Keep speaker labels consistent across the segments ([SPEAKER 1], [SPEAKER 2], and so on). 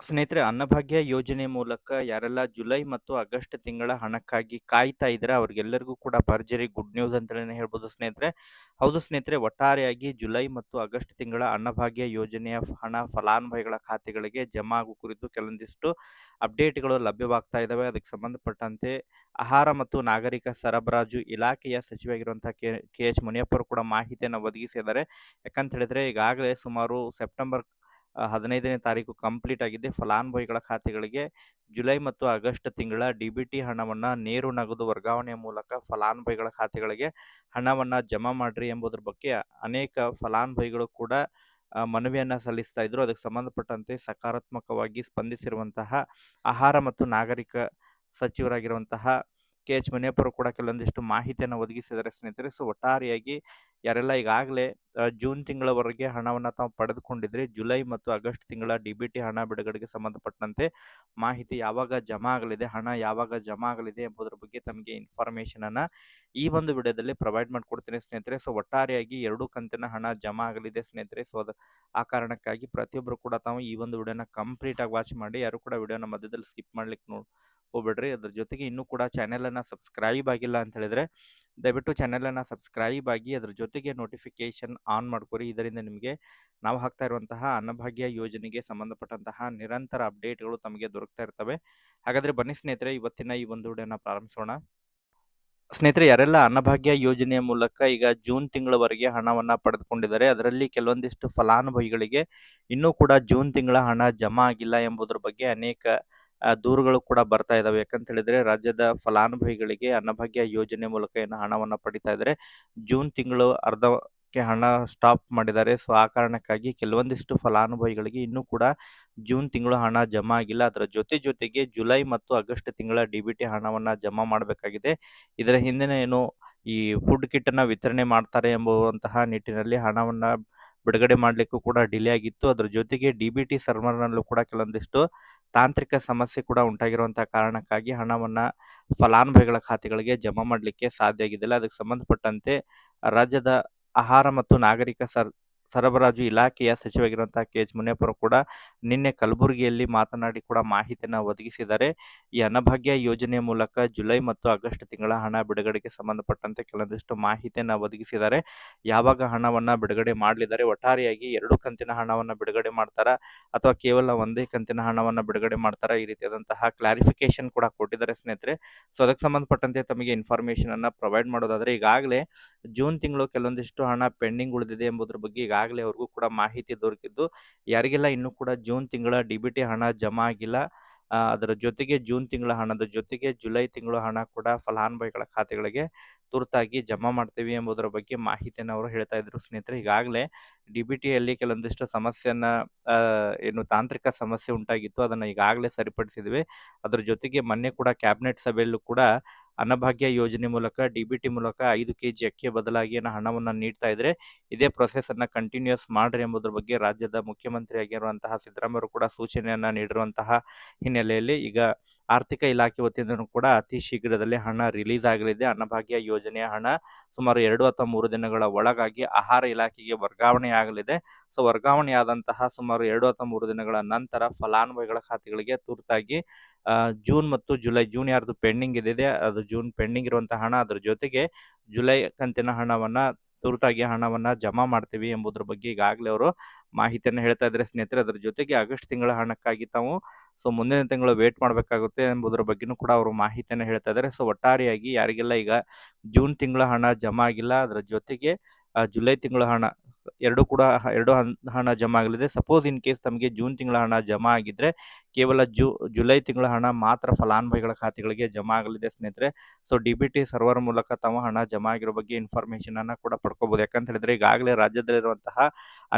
[SPEAKER 1] ಸ್ನೇಹಿತರೆ, ಅನ್ನಭಾಗ್ಯ ಯೋಜನೆ ಮೂಲಕ ಯಾರೆಲ್ಲ ಜುಲೈ ಮತ್ತು ಆಗಸ್ಟ್ ತಿಂಗಳ ಹಣಕ್ಕಾಗಿ ಕಾಯ್ತಾ ಇದ್ರೆ ಅವ್ರಿಗೆಲ್ಲರಿಗೂ ಕೂಡ ಭರ್ಜರಿ ಗುಡ್ ನ್ಯೂಸ್ ಅಂತಲೇ ಹೇಳ್ಬೋದು ಸ್ನೇಹಿತರೆ. ಹೌದು ಸ್ನೇಹಿತರೆ, ಒಟ್ಟಾರೆಯಾಗಿ ಜುಲೈ ಮತ್ತು ಆಗಸ್ಟ್ ತಿಂಗಳ ಅನ್ನಭಾಗ್ಯ ಯೋಜನೆಯ ಹಣ ಫಲಾನುಭವಿಗಳ ಖಾತೆಗಳಿಗೆ ಜಮಾ ಆಗುವ ಕುರಿತು ಕೆಲವೊಂದಿಷ್ಟು ಅಪ್ಡೇಟ್ಗಳು ಲಭ್ಯವಾಗ್ತಾ ಇದ್ದಾವೆ ಅದಕ್ಕೆ ಸಂಬಂಧಪಟ್ಟಂತೆ ಆಹಾರ ಮತ್ತು ನಾಗರಿಕ ಸರಬರಾಜು ಇಲಾಖೆಯ ಸಚಿವರಾಗಿರುವಂತಹ ಕೆ ಕೆ ಎಚ್ ಮುನಿಯಪ್ಪರು ಕೂಡ ಮಾಹಿತಿಯನ್ನು ಒದಗಿಸಿದ್ದಾರೆ. ಯಾಕಂತ ಹೇಳಿದ್ರೆ ಈಗಾಗಲೇ ಸುಮಾರು ಸೆಪ್ಟೆಂಬರ್ ಹದಿನೈದನೇ ತಾರೀಕು ಕಂಪ್ಲೀಟ್ ಆಗಿದೆ ಫಲಾನುಭವಿಗಳ ಖಾತೆಗಳಿಗೆ ಜುಲೈ ಮತ್ತು ಆಗಸ್ಟ್ ತಿಂಗಳ ಡಿಬಿಟಿ ಹಣವನ್ನು ನೇರು ನಗದು ವರ್ಗಾವಣೆಯ ಮೂಲಕ ಫಲಾನುಭವಿಗಳ ಖಾತೆಗಳಿಗೆ ಹಣವನ್ನು ಜಮಾ ಮಾಡ್ರಿ ಎಂಬುದರ ಬಗ್ಗೆ ಅನೇಕ ಫಲಾನುಭವಿಗಳು ಕೂಡ ಮನವಿಯನ್ನ ಸಲ್ಲಿಸ್ತಾ ಇದ್ರು. ಅದಕ್ಕೆ ಸಂಬಂಧಪಟ್ಟಂತೆ ಸಕಾರಾತ್ಮಕವಾಗಿ ಸ್ಪಂದಿಸಿರುವಂತಹ ಆಹಾರ ಮತ್ತು ನಾಗರಿಕ ಸಚಿವರಾಗಿರುವಂತಹ ಕೆ ಎಚ್ ಮುನಿಯಪ್ಪರು ಕೂಡ ಕೆಲವೊಂದಿಷ್ಟು ಮಾಹಿತಿಯನ್ನು ಒದಗಿಸಿದ್ದಾರೆ ಸ್ನೇಹಿತರೆ. ಸೊ ಒಟ್ಟಾರೆಯಾಗಿ ಯಾರೆಲ್ಲ ಈಗಾಗಲೇ ಜೂನ್ ತಿಂಗಳವರೆಗೆ ಹಣವನ್ನು ತಾವು ಪಡೆದುಕೊಂಡಿದ್ರೆ, ಜುಲೈ ಮತ್ತು ಆಗಸ್ಟ್ ತಿಂಗಳ ಡಿ ಬಿ ಟಿ ಹಣ ಬಿಡುಗಡೆಗೆ ಸಂಬಂಧಪಟ್ಟಂತೆ ಮಾಹಿತಿ ಯಾವಾಗ ಜಮಾ ಆಗಲಿದೆ, ಹಣ ಯಾವಾಗ ಜಮಾ ಆಗಲಿದೆ ಎಂಬುದರ ಬಗ್ಗೆ ತಮಗೆ ಇನ್ಫಾರ್ಮೇಷನನ್ನು ಈ ಒಂದು ವಿಡಿಯೋದಲ್ಲಿ ಪ್ರೊವೈಡ್ ಮಾಡಿಕೊಡ್ತೀನಿ ಸ್ನೇಹಿತರೆ. ಸೊ ಒಟ್ಟಾರೆಯಾಗಿ ಎರಡು ಕಂತಿನ ಹಣ ಜಮಾ ಆಗಲಿದೆ ಸ್ನೇಹಿತರೆ. ಸೊ ಅದು, ಆ ಕಾರಣಕ್ಕಾಗಿ ಪ್ರತಿಯೊಬ್ಬರು ಕೂಡ ತಾವು ಈ ಒಂದು ವಿಡಿಯೋನ ಕಂಪ್ಲೀಟ್ ಆಗಿ ವಾಚ್ ಮಾಡಿ, ಯಾರು ಕೂಡ ವಿಡಿಯೋನ ಮಧ್ಯದಲ್ಲಿ ಸ್ಕಿಪ್ ಮಾಡ್ಲಿಕ್ಕೆ ನೋ ಹೋಗ್ಬೇಡ್ರಿ. ಅದ್ರ ಜೊತೆಗೆ ಇನ್ನೂ ಕೂಡ ಚಾನೆಲನ್ನು ಸಬ್ಸ್ಕ್ರೈಬ್ ಆಗಿಲ್ಲ ಅಂತ ಹೇಳಿದ್ರೆ, ದಯವಿಟ್ಟು ಚಾನೆಲನ್ನು ಸಬ್ಸ್ಕ್ರೈಬ್ ಆಗಿ ಅದ್ರ ಜೊತೆಗೆ ನೋಟಿಫಿಕೇಶನ್ ಆನ್ ಮಾಡ್ಕೊರಿ. ಇದರಿಂದ ನಿಮಗೆ ನಾವು ಹಾಕ್ತಾ ಇರುವಂತಹ ಅನ್ನಭಾಗ್ಯ ಯೋಜನೆಗೆ ಸಂಬಂಧಪಟ್ಟಂತಹ ನಿರಂತರ ಅಪ್ಡೇಟ್ಗಳು ತಮಗೆ ದೊರಕ್ತಾ ಇರ್ತವೆ. ಹಾಗಾದರೆ ಬನ್ನಿ ಸ್ನೇಹಿತರೆ, ಇವತ್ತಿನ ಈ ಒಂದು ವಿಡಿಯೋನ ಪ್ರಾರಂಭಿಸೋಣ. ಸ್ನೇಹಿತರೆ, ಯಾರೆಲ್ಲ ಅನ್ನಭಾಗ್ಯ ಯೋಜನೆಯ ಮೂಲಕ ಈಗ ಜೂನ್ ತಿಂಗಳವರೆಗೆ ಹಣವನ್ನು ಪಡೆದುಕೊಂಡಿದ್ದಾರೆ, ಅದರಲ್ಲಿ ಕೆಲವೊಂದಿಷ್ಟು ಫಲಾನುಭವಿಗಳಿಗೆ ಇನ್ನೂ ಕೂಡ ಜೂನ್ ತಿಂಗಳ ಹಣ ಜಮಾ ಆಗಿಲ್ಲ ಎಂಬುದರ ಬಗ್ಗೆ ಅನೇಕ ದೂರುಗಳು ಕೂಡ ಬರ್ತಾ ಇದಾವೆ. ಯಾಕಂತ ಹೇಳಿದ್ರೆ ರಾಜ್ಯದ ಫಲಾನುಭವಿಗಳಿಗೆ ಅನ್ನಭಾಗ್ಯ ಯೋಜನೆ ಮೂಲಕ ಏನು ಹಣವನ್ನ ಪಡಿತಾ ಇದ್ದಾರೆ ಜೂನ್ ತಿಂಗಳು ಅರ್ಧಕ್ಕೆ ಹಣ ಸ್ಟಾಪ್ ಮಾಡಿದ್ದಾರೆ. ಸೊ ಆ ಕಾರಣಕ್ಕಾಗಿ ಕೆಲವೊಂದಿಷ್ಟು ಫಲಾನುಭವಿಗಳಿಗೆ ಇನ್ನೂ ಕೂಡ ಜೂನ್ ತಿಂಗಳು ಹಣ ಜಮಾ ಆಗಿಲ್ಲ. ಅದರ ಜೊತೆ ಜೊತೆಗೆ ಜುಲೈ ಮತ್ತು ಆಗಸ್ಟ್ ತಿಂಗಳ ಡಿ ಬಿ ಟಿ ಹಣವನ್ನ ಜಮಾ ಮಾಡಬೇಕಾಗಿದೆ. ಇದರ ಹಿಂದಿನ ಏನು ಈ ಫುಡ್ ಕಿಟ್ ಅನ್ನ ವಿತರಣೆ ಮಾಡ್ತಾರೆ ಎಂಬುವಂತಹ ನಿಟ್ಟಿನಲ್ಲಿ ಹಣವನ್ನ ಬಿಡುಗಡೆ ಮಾಡಲಿಕ್ಕೂ ಕೂಡ ಡಿಲೇ ಆಗಿತ್ತು. ಅದರ ಜೊತೆಗೆ ಡಿ ಬಿ ಟಿ ಸರ್ವರ್ನಲ್ಲೂ ಕೂಡ ಕೆಲವೊಂದಿಷ್ಟು ತಾಂತ್ರಿಕ ಸಮಸ್ಯೆ ಕೂಡ ಉಂಟಾಗಿರುವಂತಹ ಕಾರಣಕ್ಕಾಗಿ ಹಣವನ್ನ ಫಲಾನುಭವಿಗಳ ಖಾತೆಗಳಿಗೆ ಜಮಾ ಮಾಡಲಿಕ್ಕೆ ಸಾಧ್ಯ ಆಗಿದ್ದಿಲ್ಲ. ಅದಕ್ಕೆ ಸಂಬಂಧಪಟ್ಟಂತೆ ರಾಜ್ಯದ ಆಹಾರ ಮತ್ತು ನಾಗರಿಕ ಸರ್ ಸರಬರಾಜು ಇಲಾಖೆಯ ಸಚಿವರಾಗಿರುವಂತಹ ಕೆ ಎಚ್ ಮುನಿಯಪ್ಪರು ಕೂಡ ನಿನ್ನೆ ಕಲಬುರಗಿಯಲ್ಲಿ ಮಾತನಾಡಿ ಕೂಡ ಮಾಹಿತಿಯನ್ನ ಒದಗಿಸಿದ್ದಾರೆ. ಈ ಅನ್ನಭಾಗ್ಯ ಯೋಜನೆ ಮೂಲಕ ಜುಲೈ ಮತ್ತು ಆಗಸ್ಟ್ ತಿಂಗಳ ಹಣ ಬಿಡುಗಡೆಗೆ ಸಂಬಂಧಪಟ್ಟಂತೆ ಕೆಲವೊಂದಿಷ್ಟು ಮಾಹಿತಿಯನ್ನ ಒದಗಿಸಿದ್ದಾರೆ. ಯಾವಾಗ ಹಣವನ್ನ ಬಿಡುಗಡೆ ಮಾಡಲಿದ್ದಾರೆ? ಒಟ್ಟಾರೆಯಾಗಿ ಎರಡು ಕಂತಿನ ಹಣವನ್ನ ಬಿಡುಗಡೆ ಮಾಡ್ತಾರಾ? ಅಥವಾ ಕೇವಲ ಒಂದೇ ಕಂತಿನ ಹಣವನ್ನ ಬಿಡುಗಡೆ ಮಾಡ್ತಾರಾ? ಈ ರೀತಿಯಾದಂತಹ ಕ್ಲಾರಿಫಿಕೇಶನ್ ಕೂಡ ಕೊಟ್ಟಿದ್ದಾರೆ ಸ್ನೇಹಿತರೆ. ಸೊ ಅದಕ್ಕೆ ಸಂಬಂಧಪಟ್ಟಂತೆ ತಮಗೆ ಇನ್ಫಾರ್ಮೇಶನ್ ಅನ್ನ ಪ್ರೊವೈಡ್ ಮಾಡೋದಾದ್ರೆ ಈಗಾಗಲೇ ಜೂನ್ ತಿಂಗಳು ಕೆಲವೊಂದಿಷ್ಟು ಹಣ ಪೆಂಡಿಂಗ್ ಉಳಿದಿದೆ ಎಂಬುದರ ಬಗ್ಗೆ ಈಗಾಗಲೇ ಅವ್ರಿಗೂ ಕೂಡ ಮಾಹಿತಿ ದೊರಕಿದ್ದು. ಯಾರಿಗೆಲ್ಲ ಇನ್ನೂ ಕೂಡ ಜೂನ್ ತಿಂಗಳ ಡಿ ಹಣ ಜಮಾ ಆಗಿಲ್ಲ ಅದರ ಜೊತೆಗೆ ಜೂನ್ ತಿಂಗಳ ಹಣದ ಜೊತೆಗೆ ಜುಲೈ ತಿಂಗಳ ಹಣ ಕೂಡ ಫಲಾನುಭವಿಗಳ ಖಾತೆಗಳಿಗೆ ತುರ್ತಾಗಿ ಜಮಾ ಮಾಡ್ತೀವಿ ಎಂಬುದರ ಬಗ್ಗೆ ಮಾಹಿತಿಯನ್ನು ಅವರು ಹೇಳ್ತಾ ಇದ್ರು ಸ್ನೇಹಿತರೆ. ಈಗಾಗಲೇ ಡಿ ಬಿ ಟಿಯಲ್ಲಿ ಕೆಲವೊಂದಿಷ್ಟು ಸಮಸ್ಯೆಯನ್ನ ಏನು ತಾಂತ್ರಿಕ ಸಮಸ್ಯೆ ಉಂಟಾಗಿತ್ತು. ಅದನ್ನು ಈಗಾಗಲೇ ಸರಿಪಡಿಸಿದ್ವಿ. ಅದರ ಜೊತೆಗೆ ಮೊನ್ನೆ ಕೂಡ ಕ್ಯಾಬಿನೆಟ್ ಸಭೆಯಲ್ಲೂ ಕೂಡ ಅನ್ನಭಾಗ್ಯ ಯೋಜನೆ ಮೂಲಕ, ಡಿ ಬಿ ಟಿ ಮೂಲಕ ಐದು ಕೆ ಜಿ ಅಕ್ಕಿ ಬದಲಾಗಿ ಹಣವನ್ನು ನೀಡ್ತಾ ಇದ್ರೆ ಇದೇ ಪ್ರೊಸೆಸ್ ಅನ್ನ ಕಂಟಿನ್ಯೂಸ್ ಮಾಡ್ರಿ ಎಂಬುದರ ಬಗ್ಗೆ ರಾಜ್ಯದ ಮುಖ್ಯಮಂತ್ರಿ ಆಗಿರುವಂತಹ ಸಿದ್ದರಾಮಯ್ಯ ಕೂಡ ಸೂಚನೆಯನ್ನ ನೀಡಿರುವಂತಹ ಹಿನ್ನೆಲೆಯಲ್ಲಿ ಈಗ ಆರ್ಥಿಕ ಇಲಾಖೆ ವತಿಯಿಂದ ಕೂಡ ಅತಿ ಶೀಘ್ರದಲ್ಲೇ ಹಣ ರಿಲೀಸ್ ಆಗಲಿದೆ. ಅನ್ನಭಾಗ್ಯ ಯೋಜನೆಯ ಹಣ ಸುಮಾರು ಎರಡು ಅಥವಾ ಮೂರು ದಿನಗಳ ಒಳಗಾಗಿ ಆಹಾರ ಇಲಾಖೆಗೆ ವರ್ಗಾವಣೆ ಆಗಲಿದೆ. ಸೊ ವರ್ಗಾವಣೆಯಾದಂತಹ ಸುಮಾರು ಎರಡು ಅಥವಾ ಮೂರು ದಿನಗಳ ನಂತರ ಫಲಾನುಭವಿಗಳ ಖಾತೆಗಳಿಗೆ ತುರ್ತಾಗಿ ಜೂನ್ ಮತ್ತು ಜುಲೈ, ಜೂನ್ ಯಾರ್ದು ಪೆಂಡಿಂಗ್ ಇದೆ ಅದು ಜೂನ್ ಪೆಂಡಿಂಗ್ ಇರುವಂತಹ ಹಣ, ಅದ್ರ ಜೊತೆಗೆ ಜುಲೈ ಕಂತಿನ ಹಣವನ್ನ, ತುರ್ತಾಗಿ ಹಣವನ್ನ ಜಮಾ ಮಾಡ್ತೀವಿ ಎಂಬುದ್ರ ಬಗ್ಗೆ ಈಗಾಗಲೇ ಅವರು ಮಾಹಿತಿಯನ್ನು ಹೇಳ್ತಾ ಇದ್ದಾರೆ ಸ್ನೇಹಿತರೆ, ಅದ್ರ ಜೊತೆಗೆ ಆಗಸ್ಟ್ ತಿಂಗಳ ಹಣಕ್ಕಾಗಿ ತಾವು, ಸೊ ಮುಂದಿನ ತಿಂಗಳು ವೇಟ್ ಮಾಡಬೇಕಾಗುತ್ತೆ ಎಂಬುದರ ಬಗ್ಗೆನೂ ಕೂಡ ಅವರು ಮಾಹಿತಿಯನ್ನು ಹೇಳ್ತಾ ಇದ್ದಾರೆ ಸೊ ಒಟ್ಟಾರೆಯಾಗಿ ಯಾರಿಗೆಲ್ಲ ಈಗ ಜೂನ್ ತಿಂಗಳ ಹಣ ಜಮಾ ಆಗಿಲ್ಲ, ಅದರ ಜೊತೆಗೆ ಜುಲೈ ತಿಂಗಳ ಹಣ ಎರಡು ಕೂಡ, ಎರಡು ಹಣ ಜಮಾ ಆಗಲಿದೆ. ಸಪೋಸ್ ಇನ್ ಕೇಸ್ ತಮಗೆ ಜೂನ್ ತಿಂಗಳ ಹಣ ಜಮಾ ಆಗಿದ್ರೆ ಕೇವಲ ಜೂ, ಜುಲೈ ತಿಂಗಳ ಹಣ ಮಾತ್ರ ಫಲಾನುಭವಿಗಳ ಖಾತೆಗಳಿಗೆ ಜಮಾ ಆಗಲಿದೆ ಸ್ನೇಹಿತರೆ. So D B T server ಮೂಲಕ ತಮ್ಮ ಹಣ ಜಮಾ ಆಗಿರೋ ಬಗ್ಗೆ ಇನ್ಫಾರ್ಮೇಷನ್ ಅನ್ನ ಕೂಡ ಪಡ್ಕೋಬಹುದು ಯಾಕಂತ ಹೇಳಿದ್ರೆ ಈಗಾಗಲೇ ರಾಜ್ಯದಲ್ಲಿರುವಂತಹ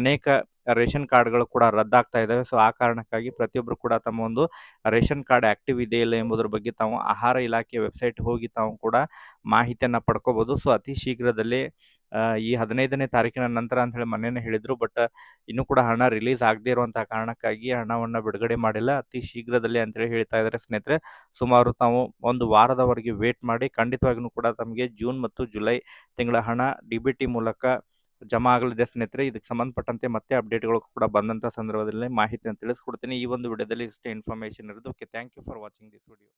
[SPEAKER 1] ಅನೇಕ ರೇಷನ್ ಕಾರ್ಡ್ಗಳು ಕೂಡ ರದ್ದಾಗ್ತಾ ಇದ್ದಾವೆ ಸೊ ಆ ಕಾರಣಕ್ಕಾಗಿ ಪ್ರತಿಯೊಬ್ಬರು ಕೂಡ ತಮ್ಮ ಒಂದು ರೇಷನ್ ಕಾರ್ಡ್ ಆಕ್ಟಿವ್ ಇದೆ ಇಲ್ಲ ಎಂಬುದರ ಬಗ್ಗೆ ತಾವು ಆಹಾರ ಇಲಾಖೆ ವೆಬ್ಸೈಟ್ ಹೋಗಿ ತಾವು ಕೂಡ ಮಾಹಿತಿಯನ್ನ ಪಡ್ಕೋಬಹುದು ಸೊ ಅತಿ ಶೀಘ್ರದಲ್ಲಿ ಈ ಹದಿನೈದನೇ ತಾರೀಕಿನ ನಂತರ ಅಂತ ಹೇಳಿ ಮೊನ್ನೆನೇ ಹೇಳಿದ್ರು. ಬಟ್ ಇನ್ನೂ ಕೂಡ ಹಣ ರಿಲೀಸ್ ಆಗದೇ ಇರುವಂತಹ ಕಾರಣಕ್ಕಾಗಿ ಹಣವನ್ನು ಬಿಡುಗಡೆ ಮಾಡಿಲ್ಲ. ಅತಿ ಶೀಘ್ರದಲ್ಲಿ ಅಂತೇಳಿ ಹೇಳ್ತಾ ಇದ್ದಾರೆ ಸ್ನೇಹಿತರೆ. ಸುಮಾರು ತಾವು ಒಂದು ವಾರದವರೆಗೆ ವೇಟ್ ಮಾಡಿ ಖಂಡಿತವಾಗಿಯೂ ಕೂಡ ತಮಗೆ ಜೂನ್ ಮತ್ತು ಜುಲೈ ತಿಂಗಳ ಹಣ ಡಿ ಮೂಲಕ ಜಮಾ ಆಗಲಿದೆ ಸ್ನೇಹಿತರೆ. ಇದಕ್ಕೆ ಸಂಬಂಧಪಟ್ಟಂತೆ ಮತ್ತೆ ಅಪ್ಡೇಟ್ಗಳು ಕೂಡ ಬಂದಂಥ ಸಂದರ್ಭದಲ್ಲಿ ಮಾಹಿತಿಯನ್ನು ತಿಳಿಸ್ಕೊಡ್ತೀನಿ. ಈ ಒಂದು ವಿಡಿಯೋದಲ್ಲಿ ಇಷ್ಟೇ ಇನ್ಫಾರ್ಮೇಷನ್ ಇರೋದು. Okay thank you for watching this video